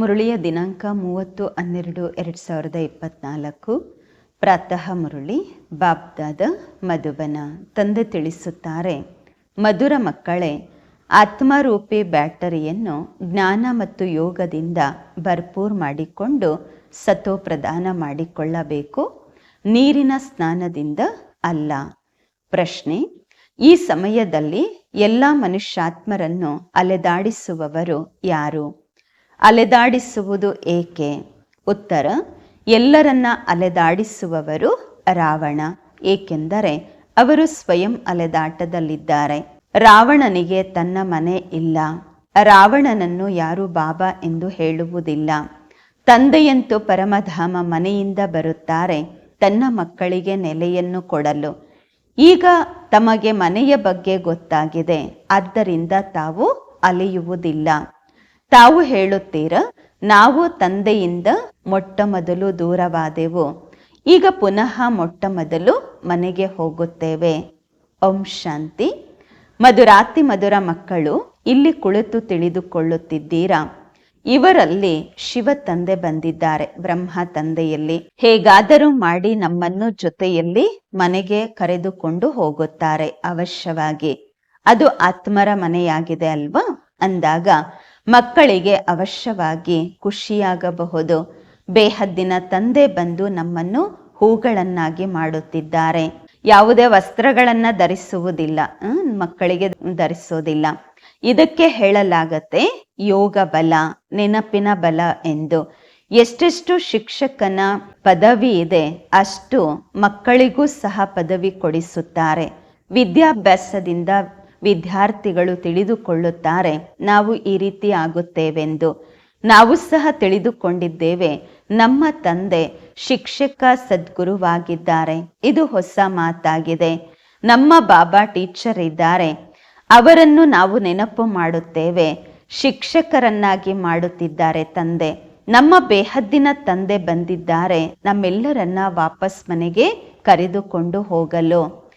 ಮುರಳಿಯ ದಿನಾಂಕ ಮೂವತ್ತು ಹನ್ನೆರಡು ಎರಡು ಸಾವಿರದ ಇಪ್ಪತ್ನಾಲ್ಕು. ಪ್ರಾತಃ ಮುರಳಿ ಬಾಬ್ದಾದ ಮಧುಬನ, ತಂದೆ ತಿಳಿಸುತ್ತಾರೆ, ಮಧುರ ಮಕ್ಕಳೇ, ಆತ್ಮರೂಪಿ ಬ್ಯಾಟರಿಯನ್ನು ಜ್ಞಾನ ಮತ್ತು ಯೋಗದಿಂದ ಭರ್ಪೂರ್ ಮಾಡಿಕೊಂಡು ಸತೋ ಪ್ರದಾನ ಮಾಡಿಕೊಳ್ಳಬೇಕು. ನೀರಿನ ಸ್ನಾನದಿಂದ ಅಲ್ಲ. ಪ್ರಶ್ನೆ, ಈ ಸಮಯದಲ್ಲಿ ಎಲ್ಲ ಮನುಷ್ಯಾತ್ಮರನ್ನು ಅಲೆದಾಡಿಸುವವರು ಯಾರು? ಅಲೆದಾಡಿಸುವುದು ಏಕೆ? ಉತ್ತರ, ಎಲ್ಲರನ್ನ ಅಲೆದಾಡಿಸುವವರು ರಾವಣ, ಏಕೆಂದರೆ ಅವರು ಸ್ವಯಂ ಅಲೆದಾಟದಲ್ಲಿದ್ದಾರೆ. ರಾವಣನಿಗೆ ತನ್ನ ಮನೆ ಇಲ್ಲ. ರಾವಣನನ್ನು ಯಾರು ಬಾಬಾ ಎಂದು ಹೇಳುವುದಿಲ್ಲ. ತಂದೆಯಂತೂ ಪರಮಧಾಮ ಮನೆಯಿಂದ ಬರುತ್ತಾರೆ, ತನ್ನ ಮಕ್ಕಳಿಗೆ ನೆಲೆಯನ್ನು ಕೊಡಲು. ಈಗ ತಮಗೆ ಮನೆಯ ಬಗ್ಗೆ ಗೊತ್ತಾಗಿದೆ, ಆದ್ದರಿಂದ ತಾವು ಅಲೆಯುವುದಿಲ್ಲ. ತಾವು ಹೇಳುತ್ತೀರ, ನಾವು ತಂದೆಯಿಂದ ಮೊಟ್ಟ ಮೊದಲು ದೂರವಾದೆವು. ಈಗ ಪುನಃ ಮೊಟ್ಟ ಮೊದಲು ಮನೆಗೆ ಹೋಗುತ್ತೇವೆ. ಓಂ ಶಾಂತಿ. ಮಧುರಾತಿ ಮಧುರ ಮಕ್ಕಳು, ಇಲ್ಲಿ ಕುಳಿತು ತಿಳಿದುಕೊಳ್ಳುತ್ತಿದ್ದೀರಾ? ಇವರಲ್ಲಿ ಶಿವ ತಂದೆ ಬಂದಿದ್ದಾರೆ, ಬ್ರಹ್ಮ ತಂದೆಯಲ್ಲಿ. ಹೇಗಾದರೂ ಮಾಡಿ ನಮ್ಮನ್ನು ಜೊತೆಯಲ್ಲಿ ಮನೆಗೆ ಕರೆದುಕೊಂಡು ಹೋಗುತ್ತಾರೆ ಅವಶ್ಯವಾಗಿ. ಅದು ಆತ್ಮರ ಮನೆಯಾಗಿದೆ ಅಲ್ವಾ? ಅಂದಾಗ ಮಕ್ಕಳಿಗೆ ಅವಶ್ಯವಾಗಿ ಖುಷಿಯಾಗಬಹುದು. ಬೇಹದ್ದಿನ ತಂದೆ ಬಂದು ನಮ್ಮನ್ನು ಹೂಗಳನ್ನಾಗಿ ಮಾಡುತ್ತಿದ್ದಾರೆ. ಯಾವುದೇ ವಸ್ತ್ರಗಳನ್ನ ಧರಿಸುವುದಿಲ್ಲ. ಮಕ್ಕಳಿಗೆ ಧರಿಸೋದಿಲ್ಲ. ಇದಕ್ಕೆ ಹೇಳಲಾಗತ್ತೆ ಯೋಗ ಬಲ, ನೆನಪಿನ ಬಲ ಎಂದು. ಎಷ್ಟೆಷ್ಟು ಶಿಕ್ಷಕನ ಪದವಿ ಇದೆ, ಅಷ್ಟು ಮಕ್ಕಳಿಗೂ ಸಹ ಪದವಿ ಕೊಡಿಸುತ್ತಾರೆ. ವಿದ್ಯಾಭ್ಯಾಸದಿಂದ ವಿದ್ಯಾರ್ಥಿಗಳು ತಿಳಿದುಕೊಳ್ಳುತ್ತಾರೆ. ನಾವು ಈ ರೀತಿ ಆಗುತ್ತೇವೆಂದು. ನಾವು ಸಹ ತಿಳಿದುಕೊಂಡಿದ್ದೇವೆ. ನಮ್ಮ ತಂದೆ ಶಿಕ್ಷಕ ಸದ್ಗುರುವಾಗಿದ್ದಾರೆ. ಇದು ಹೊಸ ಮಾತಾಗಿದೆ. ನಮ್ಮ ಬಾಬಾ ಟೀಚರ್ ಇದ್ದಾರೆ. ಅವರನ್ನು ನಾವು ನೆನಪು ಮಾಡುತ್ತೇವೆ. ಶಿಕ್ಷಕರನ್ನಾಗಿ ಮಾಡುತ್ತಿದ್ದಾರೆ ತಂದೆ. ನಮ್ಮ ಬೇಹದ್ದಿನ ತಂದೆ ಬಂದಿದ್ದಾರೆ. ನಮ್ಮೆಲ್ಲರನ್ನ ವಾಪಸ್ ಮನೆಗೆ ಕರೆದುಕೊಂಡು ಹೋಗಲು.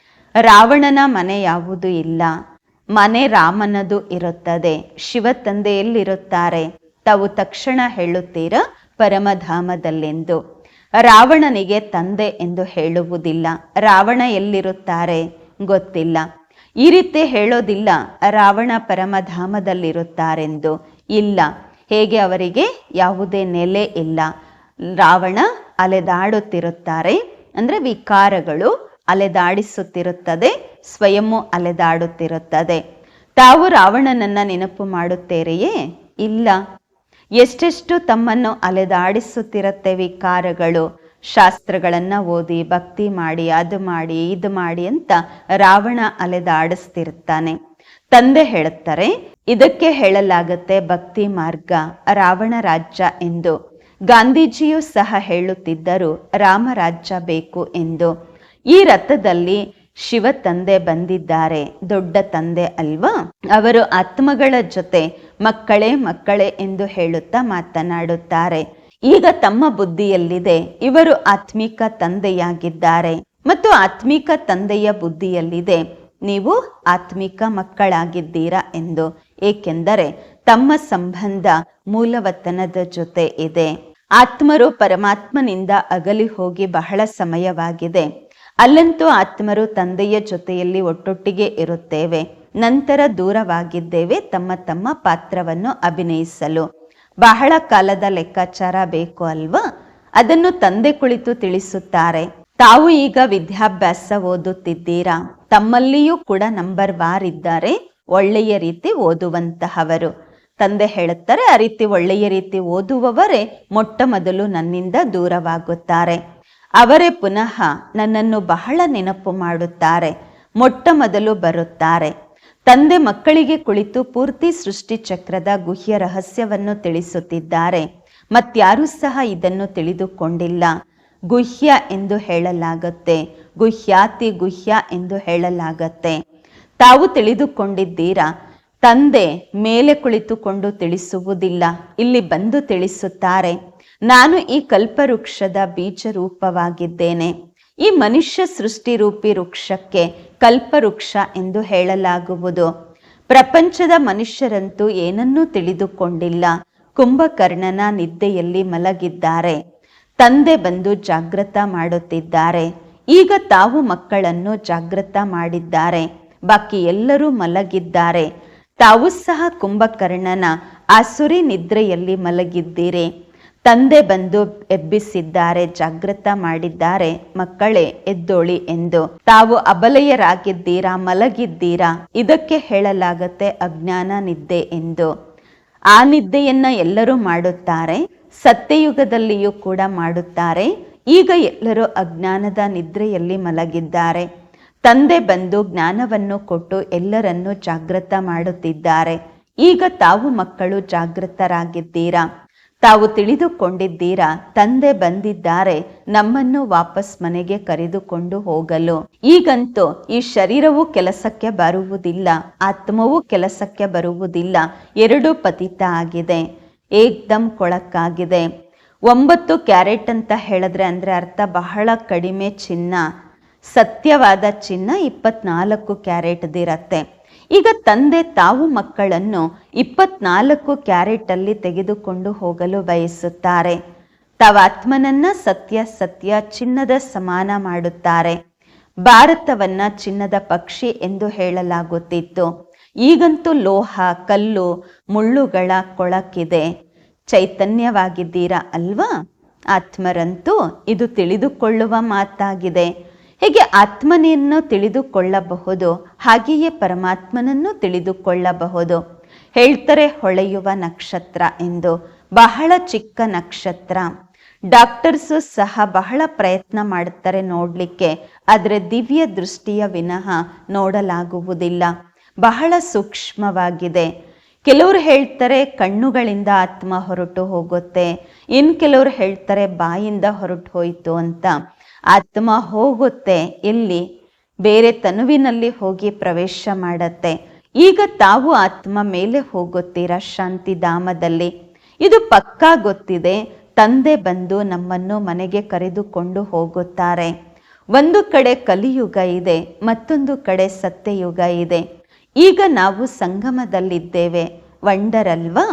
ರಾವಣನ ಮನೆ ಯಾವುದು ಇಲ್ಲ. ಮನೆ ರಾಮನದು ಇರುತ್ತದೆ. ಶಿವ ತಂದೆಯಲ್ಲಿರುತ್ತಾರೆ. ತಾವು ತಕ್ಷಣ ಹೇಳುತ್ತೀರ? ಪರಮಧಾಮದಲ್ಲೆಂದು. ರಾವಣನಿಗೆ ತಂದೆ ಎಂದು ಹೇಳುವುದಿಲ್ಲ. ರಾವಣ ಎಲ್ಲಿರುತ್ತಾರೆ? ಗೊತ್ತಿಲ್ಲ. ಈ ರೀತಿ ಹೇಳೋದಿಲ್ಲ. ರಾವಣ ಪರಮಧಾಮದಲ್ಲಿರುತ್ತಾರೆಂದು. ಇಲ್ಲ. ಹೇಗೆ ಅವರಿಗೆ? ಯಾವುದೇ ನೆಲೆ ಇಲ್ಲ. ರಾವಣ ಅಲೆದಾಡುತ್ತಿರುತ್ತಾರೆ. ಅಂದ್ರೆ ವಿಕಾರಗಳು ಅಲೆದಾಡಿಸುತ್ತಿರುತ್ತದೆ ಸ್ವಯಂ ಅಲೆದಾಡುತ್ತಿರುತ್ತದೆ. ತಾವು ರಾವಣನನ್ನ ನೆನಪು ಮಾಡುತ್ತೇರೆಯೇ? ಇಲ್ಲ. ಎಷ್ಟೆಷ್ಟು ತಮ್ಮನ್ನು ಅಲೆದಾಡಿಸುತ್ತಿರುತ್ತೆ ವಿಕಾರಗಳು. ಶಾಸ್ತ್ರಗಳನ್ನ ಓದಿ, ಭಕ್ತಿ ಮಾಡಿ, ಅದು ಮಾಡಿ, ಇದು ಮಾಡಿ ಅಂತ ರಾವಣ ಅಲೆದಾಡಿಸ್ತಿರ್ತಾನೆ. ತಂದೆ ಹೇಳುತ್ತಾರೆ ಇದಕ್ಕೆ ಹೇಳಲಾಗುತ್ತೆ ಭಕ್ತಿ ಮಾರ್ಗ, ರಾವಣ ರಾಜ್ಯ ಎಂದು. ಗಾಂಧೀಜಿಯು ಸಹ ಹೇಳುತ್ತಿದ್ದರು ರಾಮರಾಜ್ಯ ಬೇಕು ಎಂದು. ಈ ರಥದಲ್ಲಿ ಶಿವ ತಂದೆ ಬಂದಿದ್ದಾರೆ. ದೊಡ್ಡ ತಂದೆ ಅಲ್ವಾ? ಅವರು ಆತ್ಮಗಳ ಜೊತೆ ಮಕ್ಕಳೇ ಮಕ್ಕಳೇ ಎಂದು ಹೇಳುತ್ತಾ ಮಾತನಾಡುತ್ತಾರೆ. ಈಗ ತಮ್ಮ ಬುದ್ಧಿಯಲ್ಲಿದೆ. ಇವರು ಆತ್ಮಿಕ ತಂದೆಯಾಗಿದ್ದಾರೆ. ಮತ್ತು ಆತ್ಮಿಕ ತಂದೆಯ ಬುದ್ಧಿಯಲ್ಲಿದೆ. ನೀವು ಆತ್ಮಿಕ ಮಕ್ಕಳಾಗಿದ್ದೀರಾ ಎಂದು. ಏಕೆಂದರೆ ತಮ್ಮ ಸಂಬಂಧ ಮೂಲವತನದ ಜೊತೆ ಇದೆ. ಆತ್ಮರು ಪರಮಾತ್ಮನಿಂದ ಅಗಲಿ ಹೋಗಿ ಬಹಳ ಸಮಯವಾಗಿದೆ. ಅಲ್ಲಂತೂ ಆತ್ಮರು ತಂದೆಯ ಜೊತೆಯಲ್ಲಿ ಒಟ್ಟೊಟ್ಟಿಗೆ ಇರುತ್ತೇವೆ. ನಂತರ ದೂರವಾಗಿದ್ದೇವೆ, ತಮ್ಮ ತಮ್ಮ ಪಾತ್ರವನ್ನು ಅಭಿನಯಿಸಲು. ಬಹಳ ಕಾಲದ ಲೆಕ್ಕಾಚಾರ ಬೇಕು ಅಲ್ವಾ? ಅದನ್ನು ತಂದೆ ಕುಳಿತು ತಿಳಿಸುತ್ತಾರೆ. ತಾವು ಈಗ ವಿದ್ಯಾಭ್ಯಾಸ ಓದುತ್ತಿದ್ದೀರಾ? ತಮ್ಮಲ್ಲಿಯೂ ಕೂಡ ನಂಬರ್ ವಾರ್ ಇದ್ದಾರೆ, ಒಳ್ಳೆಯ ರೀತಿ ಓದುವಂತಹವರು. ತಂದೆ ಹೇಳುತ್ತಾರೆ ಆ ರೀತಿ ಒಳ್ಳೆಯ ರೀತಿ ಓದುವವರೇ ಮೊಟ್ಟ ಮೊದಲು ನನ್ನಿಂದ ದೂರವಾಗುತ್ತಾರೆ. ಅವರೇ ಪುನಃ ನನ್ನನ್ನು ಬಹಳ ನೆನಪು ಮಾಡುತ್ತಾರೆ, ಮೊಟ್ಟ ಮೊದಲು ಬರುತ್ತಾರೆ. ತಂದೆ ಮಕ್ಕಳಿಗೆ ಕುಳಿತು ಪೂರ್ತಿ ಸೃಷ್ಟಿ ಚಕ್ರದ ಗುಹ್ಯ ರಹಸ್ಯವನ್ನು ತಿಳಿಸುತ್ತಿದ್ದಾರೆ ಮತ್ಯಾರೂ ಸಹ ಇದನ್ನು ತಿಳಿದುಕೊಂಡಿಲ್ಲ. ಗುಹ್ಯ ಎಂದು ಹೇಳಲಾಗುತ್ತೆ, ಗುಹ್ಯಾತಿ ಗುಹ್ಯ ಎಂದು ಹೇಳಲಾಗತ್ತೆ. ತಾವು ತಿಳಿದುಕೊಂಡಿದ್ದೀರಾ? ತಂದೆ ಮೇಲೆ ಕುಳಿತುಕೊಂಡು ತಿಳಿಸುವುದಿಲ್ಲ, ಇಲ್ಲಿ ಬಂದು ತಿಳಿಸುತ್ತಾರೆ. ನಾನು ಈ ಕಲ್ಪವೃಕ್ಷದ ಬೀಜ ರೂಪವಾಗಿದ್ದೇನೆ ಈ ಮನುಷ್ಯ ಸೃಷ್ಟಿ ರೂಪಿ ವೃಕ್ಷಕ್ಕೆ ಕಲ್ಪವೃಕ್ಷ ಎಂದು ಹೇಳಲಾಗುವುದು. ಪ್ರಪಂಚದ ಮನುಷ್ಯರಂತೂ ಏನನ್ನೂ ತಿಳಿದುಕೊಂಡಿಲ್ಲ. ಕುಂಭಕರ್ಣನ ನಿದ್ದೆಯಲ್ಲಿ ಮಲಗಿದ್ದಾರೆ. ತಂದೆ ಬಂದು ಜಾಗೃತ ಮಾಡುತ್ತಿದ್ದಾರೆ. ಈಗ ತಾವು ಮಕ್ಕಳನ್ನು ಜಾಗೃತ ಮಾಡಿದ್ದಾರೆ. ಬಾಕಿ ಎಲ್ಲರೂ ಮಲಗಿದ್ದಾರೆ. ತಾವು ಸಹ ಕುಂಭಕರ್ಣನ ಆಸುರಿ ನಿದ್ರೆಯಲ್ಲಿ ಮಲಗಿದ್ದೀರಿ. ತಂದೆ ಬಂದು ಎಬ್ಬಿಸಿದ್ದಾರೆ ಜಾಗೃತ ಮಾಡಿದ್ದಾರೆ. ಮಕ್ಕಳೇ, ಎದ್ದೋಳಿ ಎಂದು. ತಾವು ಅಬಲೆಯರಾಗಿದ್ದೀರಾ, ಮಲಗಿದ್ದೀರಾ? ಇದಕ್ಕೆ ಹೇಳಲಾಗತ್ತೆ ಅಜ್ಞಾನ ನಿದ್ದೆ ಎಂದು. ಆ ನಿದ್ದೆಯನ್ನ ಎಲ್ಲರೂ ಮಾಡುತ್ತಾರೆ, ಸತ್ಯಯುಗದಲ್ಲಿಯೂ ಕೂಡ ಮಾಡುತ್ತಾರೆ. ಈಗ ಎಲ್ಲರೂ ಅಜ್ಞಾನದ ನಿದ್ರೆಯಲ್ಲಿ ಮಲಗಿದ್ದಾರೆ. ತಂದೆ ಬಂದು ಜ್ಞಾನವನ್ನು ಕೊಟ್ಟು ಎಲ್ಲರನ್ನೂ ಜಾಗೃತ ಮಾಡುತ್ತಿದ್ದಾರೆ. ಈಗ ತಾವು ಮಕ್ಕಳು ಜಾಗೃತರಾಗಿದ್ದೀರಾ ತಾವು ತಿಳಿದುಕೊಂಡಿದ್ದೀರಾ, ತಂದೆ ಬಂದಿದ್ದಾರೆ, ನಮ್ಮನ್ನು ವಾಪಸ್ ಮನೆಗೆ ಕರೆದುಕೊಂಡು ಹೋಗಲು. ಈಗಂತೂ ಈ ಶರೀರವು ಕೆಲಸಕ್ಕೆ ಬರುವುದಿಲ್ಲ, ಆತ್ಮವು ಕೆಲಸಕ್ಕೆ ಬರುವುದಿಲ್ಲ. ಎರಡೂ ಪತಿತ ಆಗಿದೆ ಏಕ್ದಮ್ ಕೊಳಕಾಗಿದೆ. ಒಂಬತ್ತು ಕ್ಯಾರೆಟ್ ಅಂತ ಹೇಳಿದ್ರೆ ಅಂದರೆ ಅರ್ಥ ಬಹಳ ಕಡಿಮೆ ಚಿನ್ನ. ಸತ್ಯವಾದ ಚಿನ್ನ ಇಪ್ಪತ್ನಾಲ್ಕು ಕ್ಯಾರೆಟ್ದಿರತ್ತೆ. ಈಗ ತಂದೆ ತಾವು ಮಕ್ಕಳನ್ನು ಇಪ್ಪತ್ನಾಲ್ಕು ಕ್ಯಾರೆಟಲ್ಲಿ ತೆಗೆದುಕೊಂಡು ಹೋಗಲು ಬಯಸುತ್ತಾರೆ. ತಾವು ಆತ್ಮನನ್ನ ಸತ್ಯ ಸತ್ಯ ಚಿನ್ನದ ಸಮಾನ ಮಾಡುತ್ತಾರೆ. ಭಾರತವನ್ನ ಚಿನ್ನದ ಪಕ್ಷಿ ಎಂದು ಹೇಳಲಾಗುತ್ತಿತ್ತು. ಈಗಂತೂ ಲೋಹ, ಕಲ್ಲು, ಮುಳ್ಳುಗಳ ಕೊಳಕಿದೆ. ಚೈತನ್ಯವಾಗಿದ್ದೀರಾ ಅಲ್ವಾ? ಆತ್ಮರಂತೂ ಇದು ತಿಳಿದುಕೊಳ್ಳುವ ಮಾತಾಗಿದೆ. ಹೇಗೆ ಆತ್ಮನೆಯನ್ನು ತಿಳಿದುಕೊಳ್ಳಬಹುದು, ಹಾಗೆಯೇ ಪರಮಾತ್ಮನನ್ನು ತಿಳಿದುಕೊಳ್ಳಬಹುದು. ಹೇಳ್ತಾರೆ ಹೊಳೆಯುವ ನಕ್ಷತ್ರ ಎಂದು, ಬಹಳ ಚಿಕ್ಕ ನಕ್ಷತ್ರ. ಡಾಕ್ಟರ್ಸು ಸಹ ಬಹಳ ಪ್ರಯತ್ನ ಮಾಡುತ್ತಾರೆ ನೋಡಲಿಕ್ಕೆ, ಆದರೆ ದಿವ್ಯ ದೃಷ್ಟಿಯ ವಿನಃ ನೋಡಲಾಗುವುದಿಲ್ಲ. ಬಹಳ ಸೂಕ್ಷ್ಮವಾಗಿದೆ. ಕೆಲವರು ಹೇಳ್ತಾರೆ, ಕಣ್ಣುಗಳಿಂದ ಆತ್ಮ ಹೊರಟು ಹೋಗುತ್ತೆ. ಇನ್ ಕೆಲವರು ಹೇಳ್ತಾರೆ, ಬಾಯಿಂದ ಹೊರಟು ಹೋಯಿತು ಅಂತ. ಆತ್ಮ ಹೋಗುತ್ತೆ ಎಲ್ಲಿ ಬೇರೆ ತನುವಿನಲ್ಲಿ ಹೋಗಿ ಪ್ರವೇಶ ಮಾಡತ್ತೆ. ಈಗ ತಾವು ಆತ್ಮ ಮೇಲೆ ಹೋಗುತ್ತೀರಾ ಶಾಂತಿಧಾಮದಲ್ಲಿ ಇದು ಪಕ್ಕಾ ಗೊತ್ತಿದೆ, ತಂದೆ ಬಂದು ನಮ್ಮನ್ನು ಮನೆಗೆ ಕರೆದುಕೊಂಡು ಹೋಗುತ್ತಾರೆ. ಒಂದು ಕಡೆ ಕಲಿಯುಗ ಇದೆ, ಮತ್ತೊಂದು ಕಡೆ ಸತ್ಯಯುಗ ಇದೆ. ಈಗ ನಾವು ಸಂಗಮದಲ್ಲಿದ್ದೇವೆ. ವಂಡರಲ್ವಾ?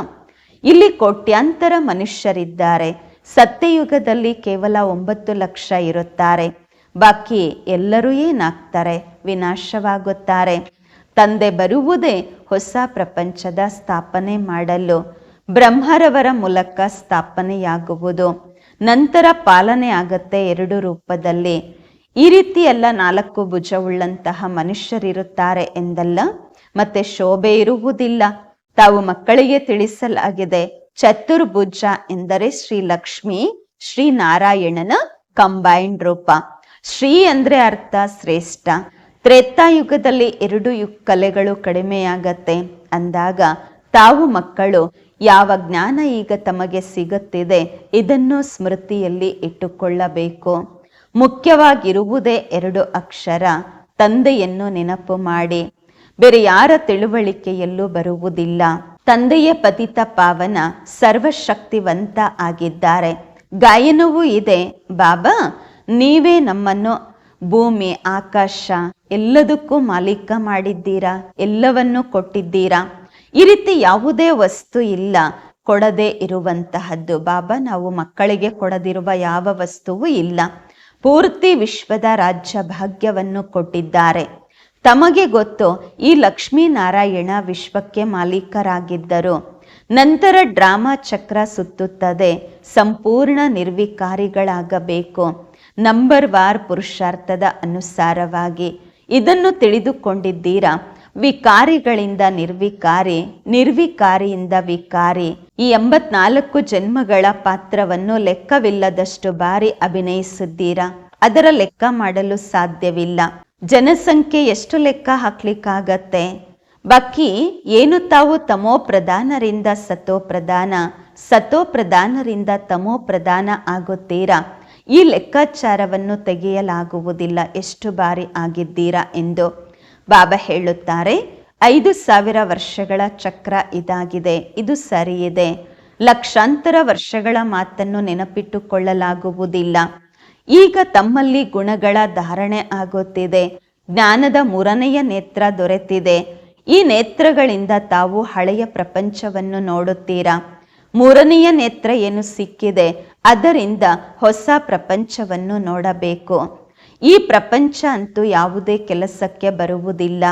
ಇಲ್ಲಿ ಕೋಟ್ಯಾಂತರ ಮನುಷ್ಯರಿದ್ದಾರೆ. ಸತ್ಯಯುಗದಲ್ಲಿ ಕೇವಲ ಒಂಬತ್ತು ಲಕ್ಷ ಇರುತ್ತಾರೆ. ಬಾಕಿ ಎಲ್ಲರೂ ಏನಾಗ್ತಾರೆ? ವಿನಾಶವಾಗುತ್ತಾರೆ. ತಂದೆ ಬರುವುದೇ ಹೊಸ ಪ್ರಪಂಚದ ಸ್ಥಾಪನೆ ಮಾಡಲು. ಬ್ರಹ್ಮರವರ ಮೂಲಕ ಸ್ಥಾಪನೆಯಾಗುವುದು. ನಂತರ ಪಾಲನೆ ಆಗತ್ತೆ ಎರಡು ರೂಪದಲ್ಲಿ. ಈ ರೀತಿ ಎಲ್ಲ ನಾಲ್ಕು ಭುಜವುಳ್ಳಂತಹ ಮನುಷ್ಯರಿರುತ್ತಾರೆ ಎಂದಲ್ಲ? ಮತ್ತೆ ಶೋಭೆ ಇರುವುದಿಲ್ಲ. ತಾವು ಮಕ್ಕಳಿಗೆ ತಿಳಿಸಲಾಗಿದೆ. ಚತುರ್ಭುಜ ಎಂದರೆ ಶ್ರೀ ಲಕ್ಷ್ಮಿ, ಶ್ರೀ ನಾರಾಯಣನ ಕಂಬೈನ್ಡ್ ರೂಪ. ಶ್ರೀ ಅಂದ್ರೆ ಅರ್ಥ ಶ್ರೇಷ್ಠ. ತ್ರೇತಾಯುಗದಲ್ಲಿ ಎರಡು ಯು ಕಲೆಗಳು ಕಡಿಮೆಯಾಗತ್ತೆ. ಅಂದಾಗ ತಾವು ಮಕ್ಕಳು, ಯಾವ ಜ್ಞಾನ ಈಗ ತಮಗೆ ಸಿಗುತ್ತಿದೆ ಇದನ್ನು ಸ್ಮೃತಿಯಲ್ಲಿ ಇಟ್ಟುಕೊಳ್ಳಬೇಕು. ಮುಖ್ಯವಾಗಿರುವುದೇ ಎರಡು ಅಕ್ಷರ, ತಂದೆಯನ್ನು ನೆನಪು ಮಾಡಿ. ಬೇರೆ ಯಾರ ತಿಳುವಳಿಕೆಯಲ್ಲೂ ಬರುವುದಿಲ್ಲ. ತಂದೆಯ ಪತಿತ ಪಾವನ ಸರ್ವಶಕ್ತಿವಂತ ಆಗಿದ್ದಾರೆ. ಗಾಯನವೂ ಇದೆ. ಬಾಬಾ, ನೀವೇ ನಮ್ಮನ್ನು ಭೂಮಿ, ಆಕಾಶ ಎಲ್ಲದಕ್ಕೂ ಮಾಲೀಕ ಮಾಡಿದ್ದೀರಾ? ಎಲ್ಲವನ್ನೂ ಕೊಟ್ಟಿದ್ದೀರಾ? ಈ ರೀತಿ ಯಾವುದೇ ವಸ್ತು ಇಲ್ಲ. ಕೊಡದೆ ಇರುವಂತಹದ್ದು ಬಾಬಾ, ನಾವು ಮಕ್ಕಳಿಗೆ ಕೊಡದಿರುವ ಯಾವ ವಸ್ತುವು ಇಲ್ಲ. ಪೂರ್ತಿ ವಿಶ್ವದ ರಾಜ್ಯ ಭಾಗ್ಯವನ್ನು ಕೊಟ್ಟಿದ್ದಾರೆ. ತಮಗೆ ಗೊತ್ತು, ಈ ಲಕ್ಷ್ಮೀನಾರಾಯಣ ವಿಶ್ವಕ್ಕೆ ಮಾಲೀಕರಾಗಿದ್ದರು. ನಂತರ ಡ್ರಾಮಾ ಚಕ್ರ ಸುತ್ತುತ್ತದೆ. ಸಂಪೂರ್ಣ ನಿರ್ವಿಕಾರಿಗಳಾಗಬೇಕು. ನಂಬರ್ ವಾರ್ ಪುರುಷಾರ್ಥದ ಅನುಸಾರವಾಗಿ. ಇದನ್ನು ತಿಳಿದುಕೊಂಡಿದ್ದೀರಾ? ವಿಕಾರಿಗಳಿಂದ ನಿರ್ವಿಕಾರಿ, ನಿರ್ವಿಕಾರಿಯಿಂದ ವಿಕಾರಿ. ಈ ಎಂಬತ್ನಾಲ್ಕು ಜನ್ಮಗಳ ಪಾತ್ರವನ್ನು ಲೆಕ್ಕವಿಲ್ಲದಷ್ಟು ಬಾರಿ ಅಭಿನಯಿಸಿದ್ದೀರಾ? ಅದರ ಲೆಕ್ಕ ಮಾಡಲು ಸಾಧ್ಯವಿಲ್ಲ. ಜನಸಂಖ್ಯೆ ಎಷ್ಟು ಲೆಕ್ಕ ಹಾಕ್ಲಿಕ್ಕಾಗತ್ತೆ? ಬಾಕಿ ಏನು ತಾವು ತಮೋ ಪ್ರಧಾನರಿಂದ ಸತೋ ಪ್ರಧಾನ, ಸತೋ ಪ್ರಧಾನರಿಂದ ತಮೋ ಪ್ರಧಾನ ಆಗುತ್ತೀರಾ? ಈ ಲೆಕ್ಕಾಚಾರವನ್ನು ತೆಗೆಯಲಾಗುವುದಿಲ್ಲ, ಎಷ್ಟು ಬಾರಿ ಆಗಿದ್ದೀರಾ ಎಂದು. ಬಾಬಾ ಹೇಳುತ್ತಾರೆ, ಐದು ಸಾವಿರ ವರ್ಷಗಳ ಚಕ್ರ ಇದಾಗಿದೆ, ಇದು ಸರಿಯಿದೆ. ಲಕ್ಷಾಂತರ ವರ್ಷಗಳ ಮಾತನ್ನು ನೆನಪಿಟ್ಟುಕೊಳ್ಳಲಾಗುವುದಿಲ್ಲ. ಈಗ ತಮ್ಮಲ್ಲಿ ಗುಣಗಳ ಧಾರಣೆ ಆಗುತ್ತಿದೆ. ಜ್ಞಾನದ ಮೂರನೆಯ ನೇತ್ರ ದೊರೆತಿದೆ. ಈ ನೇತ್ರಗಳಿಂದ ತಾವು ಹಳೆಯ ಪ್ರಪಂಚವನ್ನು ನೋಡುತ್ತೀರಾ? ಮೂರನೆಯ ನೇತ್ರ ಏನು ಸಿಕ್ಕಿದೆ? ಅದರಿಂದ ಹೊಸ ಪ್ರಪಂಚವನ್ನು ನೋಡಬೇಕು. ಈ ಪ್ರಪಂಚ ಅಂತೂ ಯಾವುದೇ ಕೆಲಸಕ್ಕೆ ಬರುವುದಿಲ್ಲ.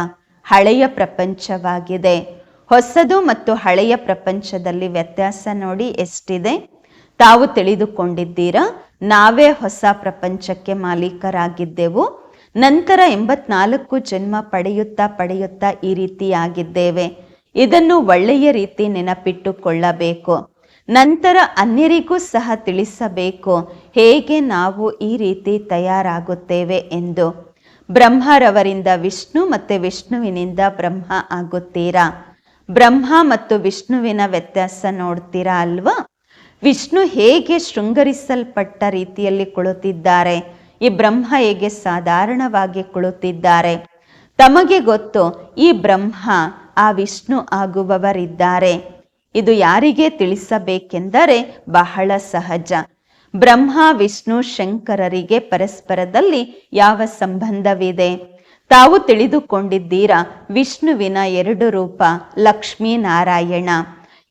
ಹಳೆಯ ಪ್ರಪಂಚವಾಗಿದೆ. ಹೊಸದು ಮತ್ತು ಹಳೆಯ ಪ್ರಪಂಚದಲ್ಲಿ ವ್ಯತ್ಯಾಸ ನೋಡಿ ಎಷ್ಟಿದೆ? ತಾವು ತಿಳಿದುಕೊಂಡಿದ್ದೀರಾ? ನಾವೇ ಹೊಸ ಪ್ರಪಂಚಕ್ಕೆ ಮಾಲೀಕರಾಗಿದ್ದೆವು. ನಂತರ ಎಂಬತ್ನಾಲ್ಕು ಜನ್ಮ ಪಡೆಯುತ್ತಾ ಪಡೆಯುತ್ತಾ ಈ ರೀತಿಯಾಗಿದ್ದೇವೆ. ಇದನ್ನು ಒಳ್ಳೆಯ ರೀತಿ ನೆನಪಿಟ್ಟುಕೊಳ್ಳಬೇಕು. ನಂತರ ಅನ್ಯರಿಗೂ ಸಹ ತಿಳಿಸಬೇಕು, ಹೇಗೆ ನಾವು ಈ ರೀತಿ ತಯಾರಾಗುತ್ತೇವೆ ಎಂದು. ಬ್ರಹ್ಮರವರಿಂದ ವಿಷ್ಣು ಮತ್ತು ವಿಷ್ಣುವಿನಿಂದ ಬ್ರಹ್ಮ ಆಗುತ್ತೀರಾ? ಬ್ರಹ್ಮ ಮತ್ತು ವಿಷ್ಣುವಿನ ವ್ಯತ್ಯಾಸ ನೋಡ್ತೀರಾ ಅಲ್ವಾ? ವಿಷ್ಣು ಹೇಗೆ ಶೃಂಗರಿಸಲ್ಪಟ್ಟ ರೀತಿಯಲ್ಲಿ ಕುಳಿತಿದ್ದಾರೆ? ಈ ಬ್ರಹ್ಮ ಹೇಗೆ ಸಾಧಾರಣವಾಗಿ ಕುಳಿತಿದ್ದಾರೆ? ತಮಗೆ ಗೊತ್ತು, ಈ ಬ್ರಹ್ಮ ಆ ವಿಷ್ಣು ಆಗುವವರಿದ್ದಾರೆ. ಇದು ಯಾರಿಗೆ ತಿಳಿಸಬೇಕೆಂದರೆ ಬಹಳ ಸಹಜ. ಬ್ರಹ್ಮ, ವಿಷ್ಣು, ಶಂಕರರಿಗೆ ಪರಸ್ಪರದಲ್ಲಿ ಯಾವ ಸಂಬಂಧವಿದೆ? ತಾವು ತಿಳಿದುಕೊಂಡಿದ್ದೀರಾ ವಿಷ್ಣುವಿನ ಎರಡು ರೂಪ ಲಕ್ಷ್ಮೀ ನಾರಾಯಣ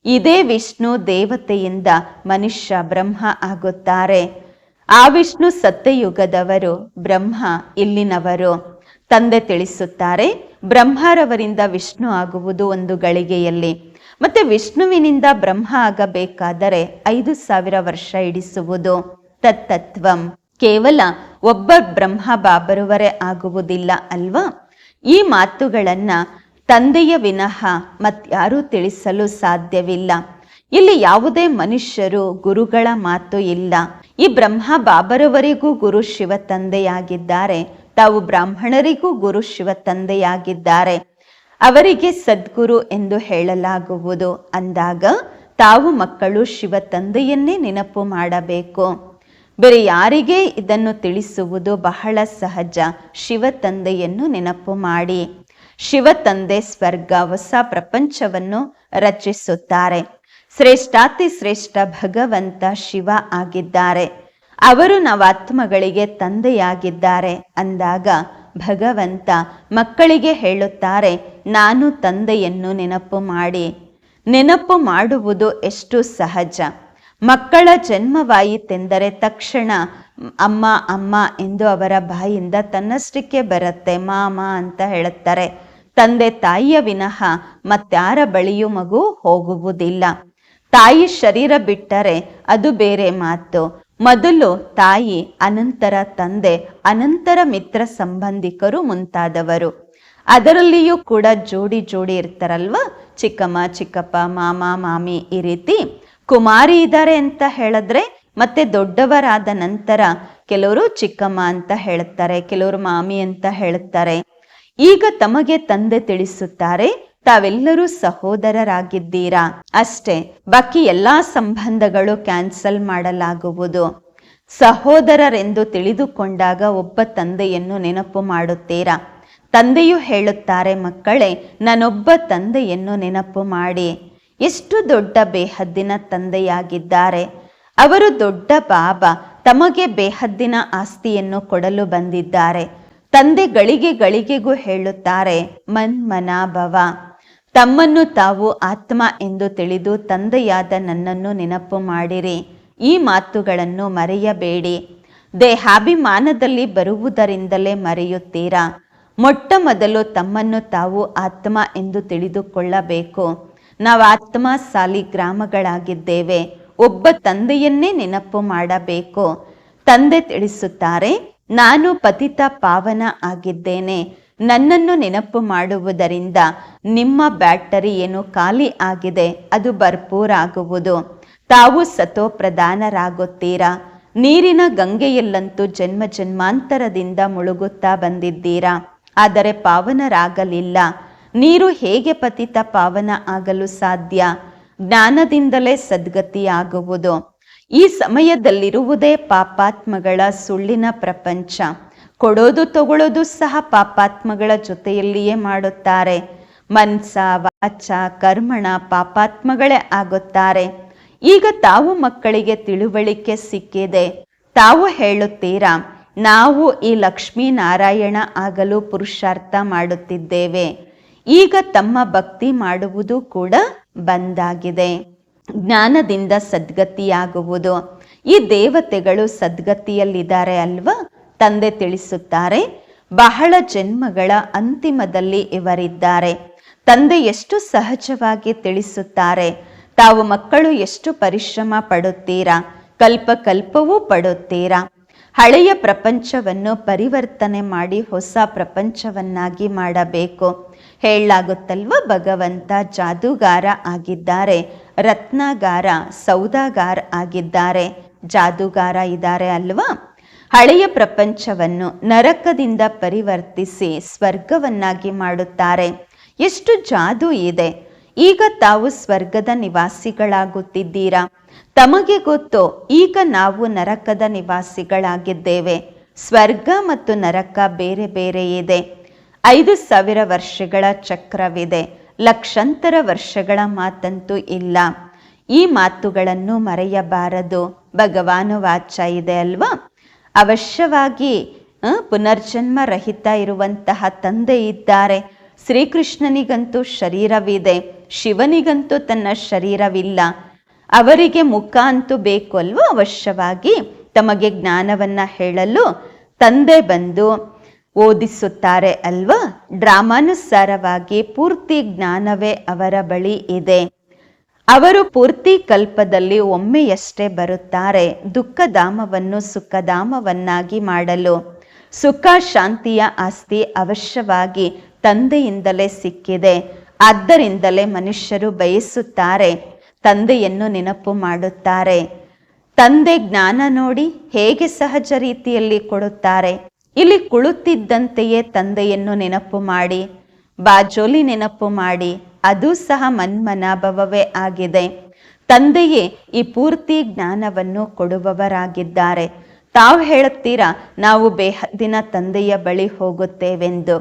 ಇದೇ ವಿಷ್ಣು ದೇವತೆಯಿಂದ ಮನುಷ್ಯ ಬ್ರಹ್ಮ ಆಗುತ್ತಾರೆ. ಆ ವಿಷ್ಣು ಸತ್ಯಯುಗದವರು ಬ್ರಹ್ಮ ಇಲ್ಲಿನವರು. ತಂದೆ ತಿಳಿಸುತ್ತಾರೆ, ಬ್ರಹ್ಮರವರಿಂದ ವಿಷ್ಣು ಆಗುವುದು ಒಂದು ಗಳಿಗೆಯಲ್ಲಿ. ಮತ್ತೆ ವಿಷ್ಣುವಿನಿಂದ ಬ್ರಹ್ಮ ಆಗಬೇಕಾದರೆ ಐದು ಸಾವಿರ ವರ್ಷ ಇಡಿಸುವುದು ತತ್ತತ್ವಂ. ಕೇವಲ ಒಬ್ಬ ಬ್ರಹ್ಮ ಬಾಬರುವರೇ ಆಗುವುದಿಲ್ಲ ಅಲ್ವಾ? ಈ ಮಾತುಗಳನ್ನ ತಂದೆಯ ವಿನಃ ಮತ್ಯಾರೂ ತಿಳಿಸಲು ಸಾಧ್ಯವಿಲ್ಲ. ಇಲ್ಲಿ ಯಾವುದೇ ಮನುಷ್ಯರು ಗುರುಗಳ ಮಾತು ಇಲ್ಲ. ಈ ಬ್ರಹ್ಮ ಬಾಬರವರಿಗೂ ಗುರು ಶಿವ ತಂದೆಯಾಗಿದ್ದಾರೆ. ತಾವು ಬ್ರಾಹ್ಮಣರಿಗೂ ಗುರು ಶಿವ ತಂದೆಯಾಗಿದ್ದಾರೆ. ಅವರಿಗೆ ಸದ್ಗುರು ಎಂದು ಹೇಳಲಾಗುವುದು. ಅಂದಾಗ ತಾವು ಮಕ್ಕಳು ಶಿವ ತಂದೆಯನ್ನೇ ನೆನಪು ಮಾಡಬೇಕು. ಬೇರೆ ಯಾರಿಗೆ ಇದನ್ನು ತಿಳಿಸುವುದು ಬಹಳ ಸಹಜ. ಶಿವ ತಂದೆಯನ್ನು ನೆನಪು ಮಾಡಿ. ಶಿವ ತಂದೆ ಸ್ವರ್ಗ ಹೊಸ ಪ್ರಪಂಚವನ್ನು ರಚಿಸುತ್ತಾರೆ. ಶ್ರೇಷ್ಠಾತಿ ಶ್ರೇಷ್ಠ ಭಗವಂತ ಶಿವ ಆಗಿದ್ದಾರೆ. ಅವರು ನವಾತ್ಮಗಳಿಗೆ ತಂದೆಯಾಗಿದ್ದಾರೆ. ಅಂದಾಗ ಭಗವಂತ ಮಕ್ಕಳಿಗೆ ಹೇಳುತ್ತಾರೆ, ನಾನು ತಂದೆಯನ್ನು ನೆನಪು ಮಾಡಿ. ನೆನಪು ಮಾಡುವುದು ಎಷ್ಟು ಸಹಜ. ಮಕ್ಕಳ ಜನ್ಮವಾಯಿತೆಂದರೆ ತಕ್ಷಣ ಅಮ್ಮ ಅಮ್ಮ ಎಂದು ಅವರ ಬಾಯಿಂದ ತನ್ನಷ್ಟಕ್ಕೆ ಬರುತ್ತೆ, ಮಾಮ ಅಂತ ಹೇಳುತ್ತಾರೆ. ತಂದೆ ತಾಯಿಯ ವಿನಃ ಮತ್ತಾರ ಬಳಿಯೂ ಮಗು ಹೋಗುವುದಿಲ್ಲ. ತಾಯಿ ಶರೀರ ಬಿಟ್ಟರೆ ಅದು ಬೇರೆ ಮಾತು. ಮೊದಲು ತಾಯಿ, ಅನಂತರ ತಂದೆ, ಅನಂತರ ಮಿತ್ರ ಸಂಬಂಧಿಕರು ಮುಂತಾದವರು. ಅದರಲ್ಲಿಯೂ ಕೂಡ ಜೋಡಿ ಜೋಡಿ ಇರ್ತಾರಲ್ವ? ಚಿಕ್ಕಮ್ಮ, ಚಿಕ್ಕಪ್ಪ, ಮಾಮ, ಮಾಮಿ ಈ ರೀತಿ. ಕುಮಾರಿ ಇದ್ದಾರೆ ಅಂತ ಹೇಳಿದ್ರೆ ಮತ್ತೆ ದೊಡ್ಡವರಾದ ನಂತರ ಕೆಲವರು ಚಿಕ್ಕಮ್ಮ ಅಂತ ಹೇಳುತ್ತಾರೆ ಕೆಲವರು ಮಾಮಿ ಅಂತ ಹೇಳುತ್ತಾರೆ ಈಗ ತಮಗೆ ತಂದೆ ತಿಳಿಸುತ್ತಾರೆ, ತಾವೆಲ್ಲರೂ ಸಹೋದರರಾಗಿದ್ದೀರಾ? ಅಷ್ಟೇ, ಬಾಕಿ ಎಲ್ಲಾ ಸಂಬಂಧಗಳು ಕ್ಯಾನ್ಸಲ್ ಮಾಡಲಾಗುವುದು. ಸಹೋದರರೆಂದು ತಿಳಿದುಕೊಂಡಾಗ ಒಬ್ಬ ತಂದೆಯನ್ನು ನೆನಪು ಮಾಡುತ್ತೀರಾ? ತಂದೆಯು ಹೇಳುತ್ತಾರೆ, ಮಕ್ಕಳೇ, ನಾನೊಬ್ಬ ತಂದೆಯನ್ನು ನೆನಪು ಮಾಡಿ. ಎಷ್ಟು ದೊಡ್ಡ ಬೇಹದ್ದಿನ ತಂದೆಯಾಗಿದ್ದಾರೆ. ಅವರು ದೊಡ್ಡ ಬಾಬಾ ತಮಗೆ ಬೇಹದ್ದಿನ ಆಸ್ತಿಯನ್ನು ಕೊಡಲು ಬಂದಿದ್ದಾರೆ. ತಂದೆ ಗಳಿಗೆ ಗಳಿಗೆಗೂ ಹೇಳುತ್ತಾರೆ ಮನ್ ಮನಾಭವ ತಮ್ಮನ್ನು ತಾವು ಆತ್ಮ ಎಂದು ತಿಳಿದು ತಂದೆಯಾದ ನನ್ನನ್ನು ನೆನಪು ಮಾಡಿರಿ. ಈ ಮಾತುಗಳನ್ನು ಮರೆಯಬೇಡಿ. ದೇಹಾಭಿಮಾನದಲ್ಲಿ ಬರುವುದರಿಂದಲೇ ಮರೆಯುತ್ತೀರಾ? ಮೊಟ್ಟ ಮೊದಲು ತಮ್ಮನ್ನು ತಾವು ಆತ್ಮ ಎಂದು ತಿಳಿದುಕೊಳ್ಳಬೇಕು. ನಾವು ಆತ್ಮ ಸಾಲಿಗ್ರಾಮಗಳಾಗಿದ್ದೇವೆ ಒಬ್ಬ ತಂದೆಯನ್ನೇ ನೆನಪು ಮಾಡಬೇಕು. ತಂದೆ ತಿಳಿಸುತ್ತಾರೆ, ನಾನು ಪತಿತ ಪಾವನ ಆಗಿದ್ದೇನೆ. ನನ್ನನ್ನು ನೆನಪು ಮಾಡುವುದರಿಂದ ನಿಮ್ಮ ಬ್ಯಾಟರಿ ಏನು ಖಾಲಿ ಆಗಿದೆ, ಅದು ಭರ್ಪೂರಾಗುವುದು. ತಾವು ಸತೋ ಪ್ರಧಾನರಾಗುತ್ತೀರಾ ನೀರಿನ ಗಂಗೆಯಲ್ಲಂತೂ ಜನ್ಮ ಜನ್ಮಾಂತರದಿಂದ ಮುಳುಗುತ್ತಾ ಬಂದಿದ್ದೀರಾ? ಆದರೆ ಪಾವನರಾಗಲಿಲ್ಲ. ನೀರು ಹೇಗೆ ಪತಿತ ಪಾವನ ಆಗಲು ಸಾಧ್ಯ? ಜ್ಞಾನದಿಂದಲೇ ಸದ್ಗತಿಯಾಗುವುದು. ಈ ಸಮಯದಲ್ಲಿರುವುದೇ ಪಾಪಾತ್ಮಗಳ ಸುಳ್ಳಿನ ಪ್ರಪಂಚ. ಕೊಡೋದು ತಗೊಳ್ಳೋದು ಸಹ ಪಾಪಾತ್ಮಗಳ ಜೊತೆಯಲ್ಲಿಯೇ ಮಾಡುತ್ತಾರೆ. ಮನ್ಸ, ವಾಚ, ಕರ್ಮಣ ಪಾಪಾತ್ಮಗಳೇ ಆಗುತ್ತಾರೆ. ಈಗ ತಾವು ಮಕ್ಕಳಿಗೆ ತಿಳುವಳಿಕೆ ಸಿಕ್ಕಿದೆ. ತಾವು ಹೇಳುತ್ತೀರಾ, ನಾವು ಈ ಲಕ್ಷ್ಮೀ ನಾರಾಯಣ ಆಗಲು ಪುರುಷಾರ್ಥ ಮಾಡುತ್ತಿದ್ದೇವೆ. ಈಗ ತಮ್ಮ ಭಕ್ತಿ ಮಾಡುವುದು ಕೂಡ ಬಂದಾಗಿದೆ. ಜ್ಞಾನದಿಂದ ಸದ್ಗತಿಯಾಗುವುದು. ಈ ದೇವತೆಗಳು ಸದ್ಗತಿಯಲ್ಲಿದ್ದಾರೆ ಅಲ್ವಾ? ತಂದೆ ತಿಳಿಸುತ್ತಾರೆ, ಬಹಳ ಜನ್ಮಗಳ ಅಂತಿಮದಲ್ಲಿ ಇವರಿದ್ದಾರೆ. ತಂದೆ ಎಷ್ಟು ಸಹಜವಾಗಿ ತಿಳಿಸುತ್ತಾರೆ, ತಾವು ಮಕ್ಕಳು ಎಷ್ಟು ಪರಿಶ್ರಮ ಪಡುತ್ತೀರಾ ಕಲ್ಪ ಕಲ್ಪವೂ ಪಡುತ್ತೀರಾ? ಹಳೆಯ ಪ್ರಪಂಚವನ್ನು ಪರಿವರ್ತನೆ ಮಾಡಿ ಹೊಸ ಪ್ರಪಂಚವನ್ನಾಗಿ ಮಾಡಬೇಕು. ಹೇಳಲಾಗುತ್ತಲ್ವ, ಭಗವಂತ ಜಾದೂಗಾರ ಆಗಿದ್ದಾರೆ, ರತ್ನಗಾರ, ಸೌದಾಗಾರ ಆಗಿದ್ದಾರೆ. ಜಾದೂಗಾರ ಇದ್ದಾರೆ ಅಲ್ವಾ? ಹಳೆಯ ಪ್ರಪಂಚವನ್ನು ನರಕದಿಂದ ಪರಿವರ್ತಿಸಿ ಸ್ವರ್ಗವನ್ನಾಗಿ ಮಾಡುತ್ತಾರೆ. ಎಷ್ಟು ಜಾದೂ ಇದೆ. ಈಗ ತಾವು ಸ್ವರ್ಗದ ನಿವಾಸಿಗಳಾಗುತ್ತಿದ್ದೀರಾ? ತಮಗೆ ಗೊತ್ತು, ಈಗ ನಾವು ನರಕದ ನಿವಾಸಿಗಳಾಗಿದ್ದೇವೆ. ಸ್ವರ್ಗ ಮತ್ತು ನರಕ ಬೇರೆ ಬೇರೆ ಇದೆ. ಐದು ಸಾವಿರ ವರ್ಷಗಳ ಚಕ್ರವಿದೆ. ಲಕ್ಷಾಂತರ ವರ್ಷಗಳ ಮಾತಂತೂ ಇಲ್ಲ. ಈ ಮಾತುಗಳನ್ನು ಮರೆಯಬಾರದು. ಭಗವಾನ ವಾಚ ಇದೆ ಅಲ್ವಾ? ಅವಶ್ಯವಾಗಿ ಪುನರ್ಜನ್ಮ ರಹಿತ ಇರುವಂತಹ ತಂದೆ ಇದ್ದಾರೆ. ಶ್ರೀಕೃಷ್ಣನಿಗಂತೂ ಶರೀರವಿದೆ. ಶಿವನಿಗಂತೂ ತನ್ನ ಶರೀರವಿಲ್ಲ. ಅವರಿಗೆ ಮುಖ ಅಂತೂ ಬೇಕು ಅಲ್ವೋ ಅವಶ್ಯವಾಗಿ ತಮಗೆ ಜ್ಞಾನವನ್ನ ಹೇಳಲು ತಂದೆ ಬಂದು ಓದಿಸುತ್ತಾರೆ ಅಲ್ವಾ? ಡ್ರಾಮಾನುಸಾರವಾಗಿ ಪೂರ್ತಿ ಜ್ಞಾನವೇ ಅವರ ಬಳಿ ಇದೆ. ಅವರು ಪೂರ್ತಿ ಕಲ್ಪದಲ್ಲಿ ಒಮ್ಮೆಯಷ್ಟೇ ಬರುತ್ತಾರೆ. ದುಃಖಧಾಮವನ್ನು ಸುಖಧಾಮವನ್ನಾಗಿ ಮಾಡಲು. ಸುಖ ಶಾಂತಿಯ ಆಸ್ತಿ ಅವಶ್ಯವಾಗಿ ತಂದೆಯಿಂದಲೇ ಸಿಕ್ಕಿದೆ. ಆದ್ದರಿಂದಲೇ ಮನುಷ್ಯರು ಬಯಸುತ್ತಾರೆ. ತಂದೆಯನ್ನು ನೆನಪು ಮಾಡುತ್ತಾರೆ. ತಂದೆ ಜ್ಞಾನ ನೋಡಿ ಹೇಗೆ ಸಹಜ ರೀತಿಯಲ್ಲಿ ಕೊಡುತ್ತಾರೆ. ಇಲ್ಲಿ ಕುಳಿತಿದ್ದಂತೆಯೇ ತಂದೆಯನ್ನು ನೆನಪು ಮಾಡಿ, ಬಾಜೋಲಿ ನೆನಪು ಮಾಡಿ, ಅದು ಸಹ ಮನ್ಮನಾಭವವೇ ಆಗಿದೆ. ತಂದೆಯೇ ಈ ಪೂರ್ತಿ ಜ್ಞಾನವನ್ನು ಕೊಡುವವರಾಗಿದ್ದಾರೆ. ತಾವು ಹೇಳುತ್ತೀರಾ, ನಾವು ಬೇಹದ್ದಿನ ತಂದೆಯ ಬಳಿ ಹೋಗುತ್ತೇವೆಂದು.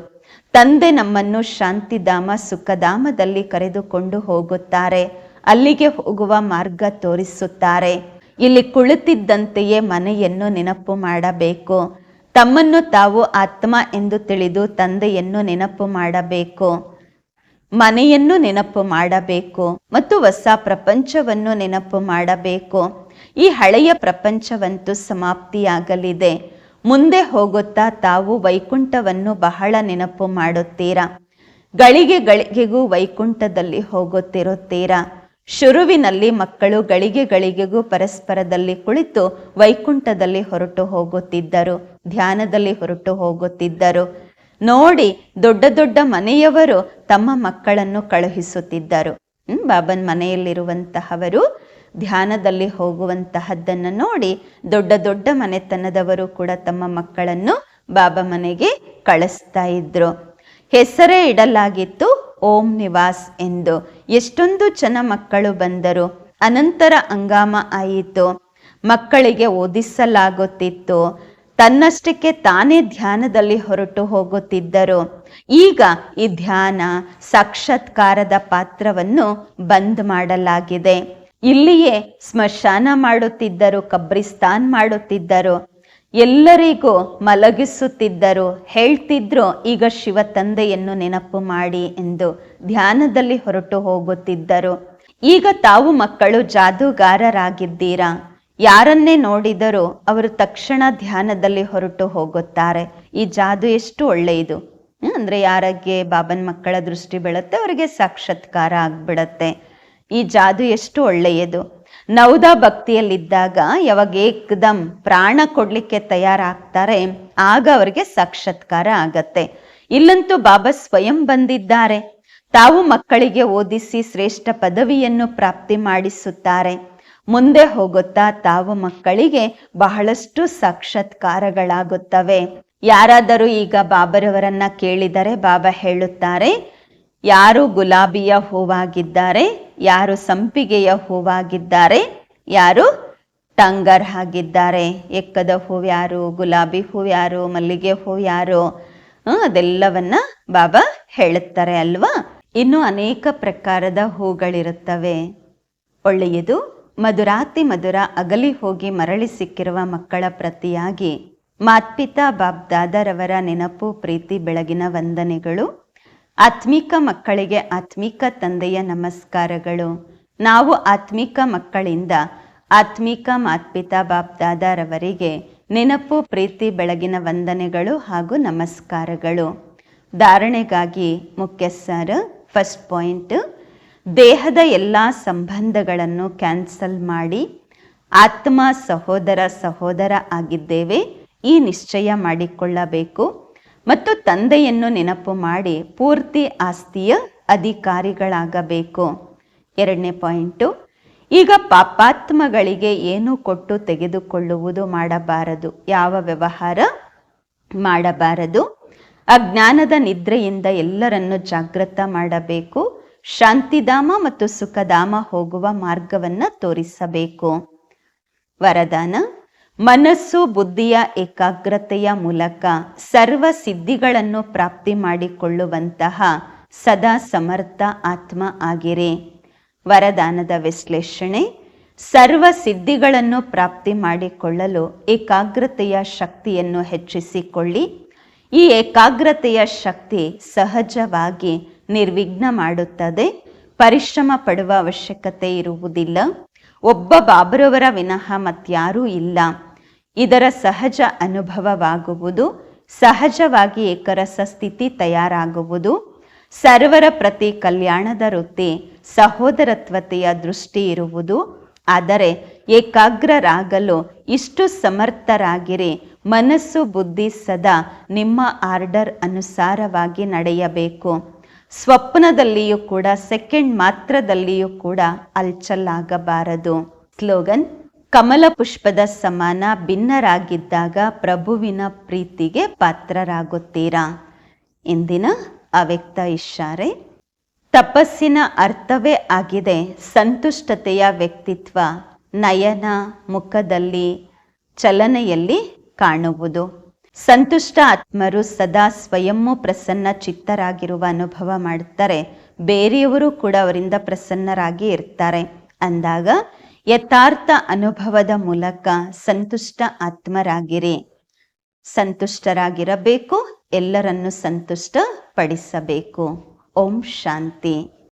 ತಂದೆ ನಮ್ಮನ್ನು ಶಾಂತಿಧಾಮ ಸುಖಧಾಮದಲ್ಲಿ ಕರೆದುಕೊಂಡು ಹೋಗುತ್ತಾರೆ. ಅಲ್ಲಿಗೆ ಹೋಗುವ ಮಾರ್ಗ ತೋರಿಸುತ್ತಾರೆ. ಇಲ್ಲಿ ಕುಳಿತಿದ್ದಂತೆಯೇ ಮನೆಯನ್ನು ನೆನಪು ಮಾಡಬೇಕು. ತಮ್ಮನ್ನು ತಾವು ಆತ್ಮ ಎಂದು ತಿಳಿದು ತಂದೆಯನ್ನು ನೆನಪು ಮಾಡಬೇಕು. ಮನೆಯನ್ನು ನೆನಪು ಮಾಡಬೇಕು ಮತ್ತು ಹೊಸ ಪ್ರಪಂಚವನ್ನು ನೆನಪು ಮಾಡಬೇಕು. ಈ ಹಳೆಯ ಪ್ರಪಂಚವಂತೂ ಸಮಾಪ್ತಿಯಾಗಲಿದೆ. ಮುಂದೆ ಹೋಗುತ್ತಾ ತಾವು ವೈಕುಂಠವನ್ನು ಬಹಳ ನೆನಪು ಮಾಡುತ್ತೀರಾ? ಗಳಿಗೆ ಗಳಿಗೆಗೂ ವೈಕುಂಠದಲ್ಲಿ ಹೋಗುತ್ತಿರುತ್ತೀರಾ? ಶುರುವಿನಲ್ಲಿ ಮಕ್ಕಳು ಗಳಿಗೆ ಗಳಿಗೆಗೂ ಪರಸ್ಪರದಲ್ಲಿ ಕುಳಿತು ವೈಕುಂಠದಲ್ಲಿ ಹೊರಟು ಹೋಗುತ್ತಿದ್ದರು, ಧ್ಯಾನದಲ್ಲಿ ಹೊರಟು ಹೋಗುತ್ತಿದ್ದರು. ನೋಡಿ, ದೊಡ್ಡ ದೊಡ್ಡ ಮನೆಯವರು ತಮ್ಮ ಮಕ್ಕಳನ್ನು ಕಳುಹಿಸುತ್ತಿದ್ದರು. ಬಾಬನ್ ಮನೆಯಲ್ಲಿರುವಂತಹವರು ಧ್ಯಾನದಲ್ಲಿ ಹೋಗುವಂತಹದ್ದನ್ನು ನೋಡಿ ದೊಡ್ಡ ದೊಡ್ಡ ಮನೆತನದವರು ಕೂಡ ತಮ್ಮ ಮಕ್ಕಳನ್ನು ಬಾಬಾ ಮನೆಗೆ ಕಳಿಸ್ತಾ ಇದ್ರು. ಹೆಸರೇ ಇಡಲಾಗಿತ್ತು ಓಂ ನಿವಾಸ್ ಎಂದು. ಎಷ್ಟೊಂದು ಜನ ಮಕ್ಕಳು ಬಂದರು. ಅನಂತರ ಹಂಗಾಮ ಆಯಿತು. ಮಕ್ಕಳಿಗೆ ಓದಿಸಲಾಗುತ್ತಿತ್ತು. ತನ್ನಷ್ಟಕ್ಕೆ ತಾನೇ ಧ್ಯಾನದಲ್ಲಿ ಹೊರಟು ಹೋಗುತ್ತಿದ್ದರು. ಈಗ ಈ ಧ್ಯಾನ, ಸಾಕ್ಷಾತ್ಕಾರದ ಪಾತ್ರವನ್ನು ಬಂದ್ ಮಾಡಲಾಗಿದೆ. ಇಲ್ಲಿಯೇ ಸ್ಮಶಾನ ಮಾಡುತ್ತಿದ್ದರು, ಕಬ್ರಿಸ್ತಾನ್ ಮಾಡುತ್ತಿದ್ದರು. ಎಲ್ಲರಿಗೂ ಮಲಗಿಸುತ್ತಿದ್ದರು. ಹೇಳ್ತಿದ್ರು, ಈಗ ಶಿವ ತಂದೆಯನ್ನು ನೆನಪು ಮಾಡಿ ಎಂದು ಧ್ಯಾನದಲ್ಲಿ ಹೊರಟು ಹೋಗುತ್ತಿದ್ದರು. ಈಗ ತಾವು ಮಕ್ಕಳು ಜಾದೂಗಾರರಾಗಿದ್ದೀರಾ? ಯಾರನ್ನೇ ನೋಡಿದರೂ ಅವರು ತಕ್ಷಣ ಧ್ಯಾನದಲ್ಲಿ ಹೊರಟು ಹೋಗುತ್ತಾರೆ. ಈ ಜಾದು ಎಷ್ಟು ಒಳ್ಳೆಯದು. ಅಂದರೆ ಯಾರಿಗೆ ಬಾಬನ್ ಮಕ್ಕಳ ದೃಷ್ಟಿ ಬೀಳುತ್ತೆ, ಅವರಿಗೆ ಸಾಕ್ಷಾತ್ಕಾರ ಆಗ್ಬಿಡತ್ತೆ. ಈ ಜಾದು ಎಷ್ಟು ಒಳ್ಳೆಯದು. ನೌದಾ ಭಕ್ತಿಯಲ್ಲಿದ್ದಾಗ ಯಾವಾಗ ಏಕದಂ ಪ್ರಾಣ ಕೊಡ್ಲಿಕ್ಕೆ ತಯಾರಾಗ್ತಾರೆ, ಆಗ ಅವರಿಗೆ ಸಾಕ್ಷಾತ್ಕಾರ ಆಗತ್ತೆ. ಇಲ್ಲಂತೂ ಬಾಬಾ ಸ್ವಯಂ ಬಂದಿದ್ದಾರೆ. ತಾವು ಮಕ್ಕಳಿಗೆ ಓದಿಸಿ ಶ್ರೇಷ್ಠ ಪದವಿಯನ್ನು ಪ್ರಾಪ್ತಿ ಮಾಡಿಸುತ್ತಾರೆ. ಮುಂದೆ ಹೋಗುತ್ತಾ ತಾವು ಮಕ್ಕಳಿಗೆ ಬಹಳಷ್ಟು ಸಾಕ್ಷಾತ್ಕಾರಗಳಾಗುತ್ತವೆ. ಯಾರಾದರೂ ಈಗ ಬಾಬರವರನ್ನ ಕೇಳಿದರೆ ಬಾಬಾ ಹೇಳುತ್ತಾರೆ ಯಾರು ಗುಲಾಬಿಯ ಹೂವಾಗಿದ್ದಾರೆ, ಯಾರು ಸಂಪಿಗೆಯ ಹೂವಾಗಿದ್ದಾರೆ, ಯಾರು ಟಂಗರ್ ಆಗಿದ್ದಾರೆ. ಎಕ್ಕದ ಹೂವು ಯಾರು, ಗುಲಾಬಿ ಹೂವು ಯಾರು, ಮಲ್ಲಿಗೆ ಹೂವು ಯಾರು? ಅದೆಲ್ಲವನ್ನ ಬಾಬಾ ಹೇಳುತ್ತಾರೆ ಅಲ್ವಾ? ಇನ್ನು ಅನೇಕ ಪ್ರಕಾರದ ಹೂಗಳಿರುತ್ತವೆ. ಒಳ್ಳೆಯದು, ಮಧುರಾತಿ ಮಧುರ ಅಗಲಿ ಹೋಗಿ ಮರಳಿ ಸಿಕ್ಕಿರುವ ಮಕ್ಕಳ ಪ್ರತಿಯಾಗಿ. ಮಾತ್ಪಿತಾ ಬಾಬ್ ದಾದರವರ ನೆನಪು, ಪ್ರೀತಿ, ಬೆಳಗಿನ ವಂದನೆಗಳು. ಆತ್ಮಿಕ ಮಕ್ಕಳಿಗೆ ಆತ್ಮಿಕ ತಂದೆಯ ನಮಸ್ಕಾರಗಳು. ನಾವು ಆತ್ಮಿಕ ಮಕ್ಕಳಿಂದ ಆತ್ಮಿಕ ಮಾತ್ಪಿತಾ ಬಾಪ್ದಾದರವರಿಗೆ ನೆನಪು, ಪ್ರೀತಿ, ಬೆಳಗಿನ ವಂದನೆಗಳು ಹಾಗೂ ನಮಸ್ಕಾರಗಳು. ಧಾರಣೆಗಾಗಿ ಮುಖ್ಯ ಸರ್ ಫಸ್ಟ್ ಪಾಯಿಂಟ್, ದೇಹದ ಎಲ್ಲ ಸಂಬಂಧಗಳನ್ನು ಕ್ಯಾನ್ಸಲ್ ಮಾಡಿ, ಆತ್ಮ ಸಹೋದರ ಸಹೋದರ ಆಗಿದ್ದೇವೆ, ಈ ನಿಶ್ಚಯ ಮಾಡಿಕೊಳ್ಳಬೇಕು. ಮತ್ತು ತಂದೆಯನ್ನು ನೆನಪು ಮಾಡಿ ಪೂರ್ತಿ ಆಸ್ತಿಯ ಅಧಿಕಾರಿಗಳಾಗಬೇಕು. ಎರಡನೇ ಪಾಯಿಂಟು, ಈಗ ಪಾಪಾತ್ಮಗಳಿಗೆ ಏನು ಕೊಟ್ಟು ತೆಗೆದುಕೊಳ್ಳುವುದು ಮಾಡಬಾರದು? ಯಾವ ವ್ಯವಹಾರ ಮಾಡಬಾರದು? ಅಜ್ಞಾನದ ನಿದ್ರೆಯಿಂದ ಎಲ್ಲರನ್ನು ಜಾಗೃತ ಮಾಡಬೇಕು. ಶಾಂತಿಧಾಮ ಮತ್ತು ಸುಖಧಾಮ ಹೋಗುವ ಮಾರ್ಗವನ್ನು ತೋರಿಸಬೇಕು. ವರದಾನ ಮನಸ್ಸು ಬುದ್ಧಿಯ ಏಕಾಗ್ರತೆಯ ಮೂಲಕ ಸರ್ವ ಸಿದ್ಧಿಗಳನ್ನು ಪ್ರಾಪ್ತಿ ಮಾಡಿಕೊಳ್ಳುವಂತಹ ಸದಾ ಸಮರ್ಥ ಆತ್ಮ ಆಗಿರಿ. ವರದಾನದ ವಿಶ್ಲೇಷಣೆ, ಸರ್ವ ಸಿದ್ಧಿಗಳನ್ನು ಪ್ರಾಪ್ತಿ ಮಾಡಿಕೊಳ್ಳಲು ಏಕಾಗ್ರತೆಯ ಶಕ್ತಿಯನ್ನು ಹೆಚ್ಚಿಸಿಕೊಳ್ಳಿ. ಈ ಏಕಾಗ್ರತೆಯ ಶಕ್ತಿ ಸಹಜವಾಗಿ ನಿರ್ವಿಘ್ನ ಮಾಡುತ್ತದೆ. ಪರಿಶ್ರಮ ಪಡುವ ಅವಶ್ಯಕತೆ ಇರುವುದಿಲ್ಲ. ಒಬ್ಬ ಬಾಬರವರ ವಿನಃ ಮತ್ಯಾರೂ ಇಲ್ಲ. ಇದರ ಸಹಜ ಅನುಭವವಾಗುವುದು, ಸಹಜವಾಗಿ ಏಕರಸ ಸ್ಥಿತಿ ತಯಾರಾಗುವುದು. ಸರ್ವರ ಪ್ರತಿ ಕಲ್ಯಾಣದ ವೃತ್ತಿ ಸಹೋದರತ್ವತೆಯ ದೃಷ್ಟಿ ಇರುವುದು. ಆದರೆ ಏಕಾಗ್ರರಾಗಲು ಇಷ್ಟು ಸಮರ್ಥರಾಗಿರಿ, ಮನಸ್ಸು ಬುದ್ಧಿ ಸದಾ ನಿಮ್ಮ ಆರ್ಡರ್ ಅನುಸಾರವಾಗಿ ನಡೆಯಬೇಕು. ಸ್ವಪ್ನದಲ್ಲಿಯೂ ಕೂಡ, ಸೆಕೆಂಡ್ ಮಾತ್ರದಲ್ಲಿಯೂ ಕೂಡ ಅಲ್ಚಲ್ಲಾಗಬಾರದು ಸ್ಲೋಗನ್ ಕಮಲ ಪುಷ್ಪದ ಸಮಾನ ಭಿನ್ನರಾಗಿದ್ದಾಗ ಪ್ರಭುವಿನ ಪ್ರೀತಿಗೆ ಪಾತ್ರರಾಗುತ್ತೀರಾ? ಇಂದಿನ ಅವ್ಯಕ್ತ ಇಶಾರೆ ತಪಸ್ಸಿನ ಅರ್ಥವೇ ಆಗಿದೆ. ಸಂತುಷ್ಟತೆಯ ವ್ಯಕ್ತಿತ್ವ, ನಯನ ಮುಖದಲ್ಲಿ, ಚಲನೆಯಲ್ಲಿ ಕಾಣುವುದು. ಸಂತುಷ್ಟ ಆತ್ಮರು ಸದಾ ಸ್ವಯಂ ಪ್ರಸನ್ನ ಚಿತ್ತರಾಗಿರುವ ಅನುಭವ ಮಾಡುತ್ತಾರೆ. ಬೇರೆಯವರು ಕೂಡ ಅವರಿಂದ ಪ್ರಸನ್ನರಾಗಿ ಇರ್ತಾರೆ. ಅಂದಾಗ ಯಥಾರ್ಥ ಅನುಭವದ ಮೂಲಕ ಸಂತುಷ್ಟ ಆತ್ಮರಾಗಿರಿ. ಸಂತುಷ್ಟರಾಗಿರಬೇಕು ಎಲ್ಲರನ್ನು ಸಂತುಷ್ಟ ಪಡಿಸಬೇಕು ಓಂ ಶಾಂತಿ.